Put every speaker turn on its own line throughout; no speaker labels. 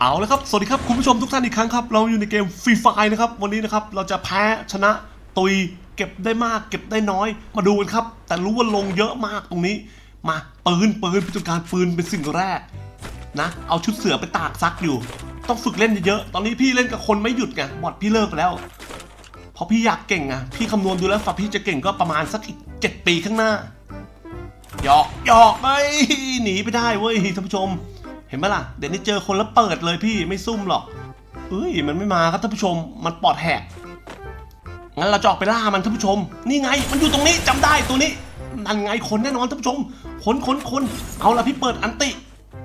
เอาละครับ สวัสดีครับ คุณผู้ชมทุกท่านอีกครั้งครับ เราอยู่ในเกมฟรีไฟนะครับ วันนี้นะครับ เราจะแพ้ชนะตุยเก็บได้มาก เก็บได้น้อย มาดูกันครับ แต่รู้ว่าลงเยอะมากตรงนี้ มาปืนปืนพิจการปืนเป็นสิ่งแรกนะ เอาชุดเสือไปตากซักอยู่ ต้องฝึกเล่นเยอะๆ ตอนนี้พี่เล่นกับคนไม่หยุดไง บอดพี่เลิกไปแล้ว เพราะพี่อยากเก่งอะพี่คำนวณดูแล้วฝ่าพี่จะเก่งก็ประมาณสักอีกเจ็ดปีข้างหน้า หยอกหยอกไปหนีไปได้เว้ยท่านผู้ชม เห็นไหมล่ะ เดี๋ยวนี้เจอคนแล้วเปิดเลยพี่ไม่ซุ่มหรอก เอ้ยมันไม่มาครับท่านผู้ชม มันปอดแหก งั้นเราจะออกไปล่ามันท่านผู้ชม นี่ไง มันอยู่ตรงนี้จำได้ตัวนี้ นั่นไงคนแน่นอนท่านผู้ชม คนคนคนเอาละพี่เปิดอันติ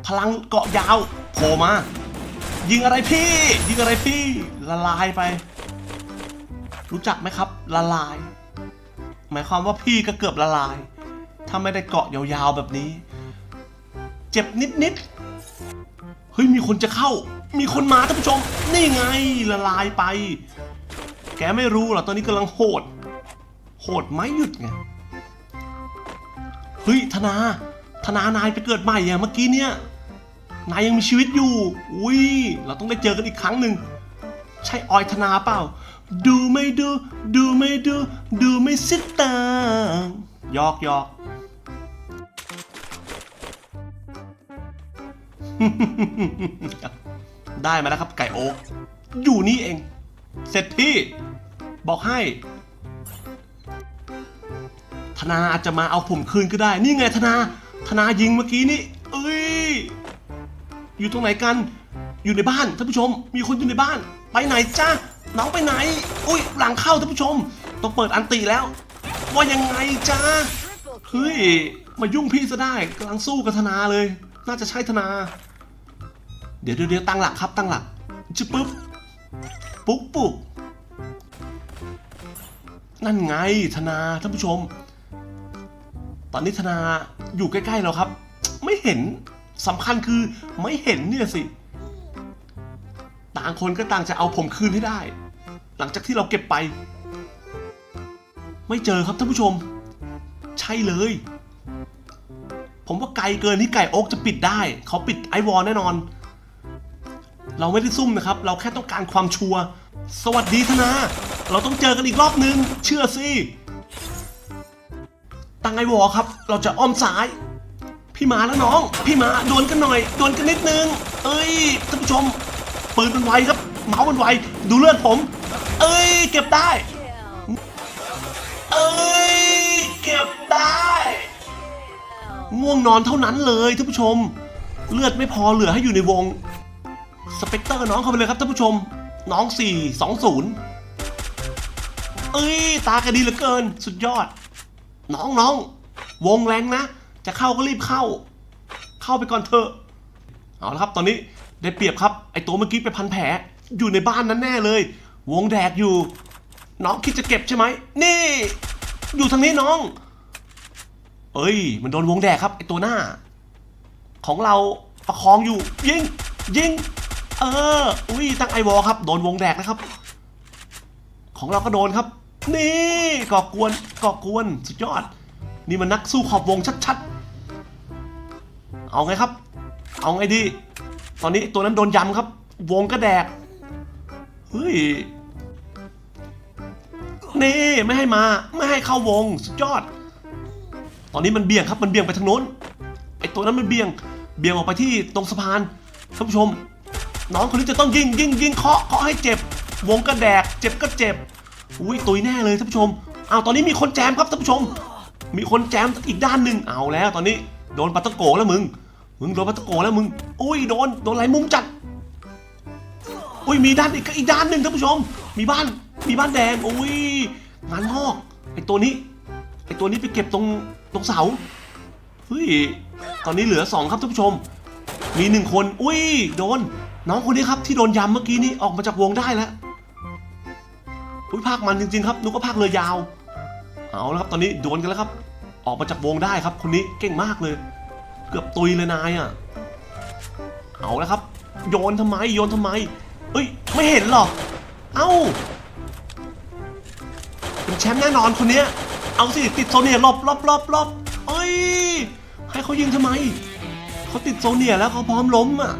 พลังเกาะยาวโผล่มา ยิงอะไรพี่ ยิงอะไรพี่ ละลายไป รู้จักไหมครับ ละลาย หมายความว่าพี่ก็เกือบละลาย ถ้าไม่ได้เกาะยาวๆแบบนี้ เจ็บนิดๆ เฮ้ยมีคนจะเข้า มีคนมาท่านผู้ชม นี่ไงละลายไป แกไม่รู้เหรอตอนนี้กำลังโหด โหดไม่หยุดไงเฮ้ยธนาธนานายไปเกิดใหม่อะเมื่อกี้เนี่ยนายยังมีชีวิตอยู่ อุ้ยเราต้องได้เจอกันอีกครั้งหนึ่งใช่ออยธนาเปล่า ดูไม่ดู ดูไม่ดู ดูไม่สิตางยอกยอก ได้มาแล้วครับ ไก่โอ๊กอยู่นี่เอง เสร็จพี่ บอกให้ ธนาอาจจะมาเอาผมคืนก็ได้ นี่ไงธนา ธนายิงเมื่อกี้นี่ เอ้ย อยู่ตรงไหนกัน อยู่ในบ้านท่านผู้ชม มีคนอยู่ในบ้าน ไปไหนจ้าน้องไปไหน อุ้ย หลังเข้าท่านผู้ชม ต้องเปิดอันตีแล้ว ว่ายังไงจ้าเฮ้ย มายุ่งพี่ซะได้กำลังสู้กับธนาเลย น่าจะใช่ธนา เดี๋ยวเดี๋ยวตั้งหลักครับตั้งหลักจึ๊บปุ๊บ ปุ๊บปุ๊บนั่นไงธนาท่านผู้ชม ตอนนี้ธนาอยู่ใกล้ๆเราครับ ไม่เห็นสำคัญคือไม่เห็นเนี่ยสิ ต่างคนก็ต่างจะเอาผมคืนให้ได้ หลังจากที่เราเก็บไป ไม่เจอครับท่านผู้ชม ใช่เลย ผมว่าไกลเกินที่ไก่โอ๊กจะปิดได้ เขาปิดไอวอลแน่นอน เราไม่ได้ซุ่มนะครับ เราแค่ต้องการความชัวร์สวัสดีธนา เราต้องเจอกันอีกรอบนึง เชื่อสิตั้งไอวอลครับ เราจะอ้อมซ้าย พี่มาแล้วน้อง พี่มาโดวลกันหน่อยโดวลกันนิดนึง เอ้ยท่านผู้ชม ปืนมันไวครับ เมาส์มันไวดูเลือดผม เอ้ย เก็บได้ เอ้ย เก็บได้ ง่วงนอนเท่านั้นเลยท่านผู้ชม เลือดไม่พอเหลือให้อยู่ในวง สเปกเตอร์น้องเข้าไปเลยครับท่านผู้ชม น้อง 4 2 0 เอ้ย ตากระดีเหลือเกิน สุดยอด น้องน้องวงแรงนะ จะเข้าก็รีบเข้า เข้าไปก่อนเถอะ เอาละครับ ตอนนี้ได้เปรียบครับ ไอตัวเมื่อกี้ไปพันแผล อยู่ในบ้านนั้นแน่เลย วงแดกอยู่ น้องคิดจะเก็บใช่ไหม นี่ อยู่ทางนี้น้อง เอ้ย มันโดนวงแดกครับไอตัวหน้า ของเราประคองอยู่ ยิง ยิง เออ อุ้ยตั้งไอวอลครับ โดนวงแดกนะครับ ของเราก็โดนครับ นี่ก่อกวนก่อกวนสุดยอด นี่มันนักสู้ขอบวงชัดๆ เอาไงครับ เอาไงดี ตอนนี้ตัวนั้นโดนยำครับ วงก็แดกเฮ้ยนี่ไม่ให้มาไม่ให้เข้าวงสุดยอด ตอนนี้มันเบี่ยงครับมันเบี่ยงไปทางโน้นไอตัวนั้นมันเบี่ยงเบี่ยงออกไปที่ตรงสะพานท่านผู้ชม น้องคนนี้จะต้องยิงยิงยิงเคาะเคาะให้เจ็บ วงก็แดก เจ็บก็เจ็บอุ้ยตุยแน่เลยท่านผู้ชมเอาวตอนนี้มีคนแจมครับท่านผู้ชม มีคนแจมอีกด้านหนึ่งเอาแล้ว ตอนนี้โดนปัตตะโกแล้วมึง มึงโดนปัตตะโกแล้วมึงอุ้ยโดนโดนไรมุมจัดอุ้ยมีด้านอีกอีกด้านหนึ่งท่านผู้ชม มีบ้านมีบ้านแดงอุ้ยงานงอกไอตัวนี้ไอตัวนี้ไปเก็บตรง ตรงเสาเฮ้ยตอนนี้เหลือสองครับท่านผู้ชม มีหนึ่งคน อุ้ย โดน น้องคนนี้ครับที่โดนยำเมื่อกี้นี้ออกมาจากวงได้แล้วอุ้ยภาคมันจริง ๆ ครับนุกก็ภาคเรือยาว เอาแล้วครับตอนนี้โดวลกันแล้วครับ ออกมาจากวงได้ครับคนนี้เก่งมากเลย เกือบตุยเลยนายอะ เอาแล้วครับ โยนทำไมโยนทำไม เอ้ย ไม่เห็นหรอ เอ้าเป็นแชมป์แน่นอนคนเนี้ย เอาสิติดโซเนียหลบหลบหลบหลบเอ้ยให้เขายิงทำไมเขาติดโซเนียแล้วเขาพร้อมล้มอะ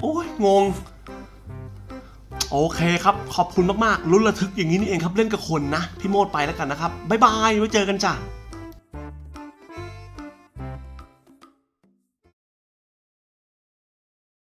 โอ้ยงง โอเคครับ ขอบคุณมากๆลุ้นระทึกอย่างนี้นี่เองครับ เล่นกับคนนะ พี่โมดไปแล้วกันนะครับ บ๊ายบาย ไว้เจอกันจ้ะ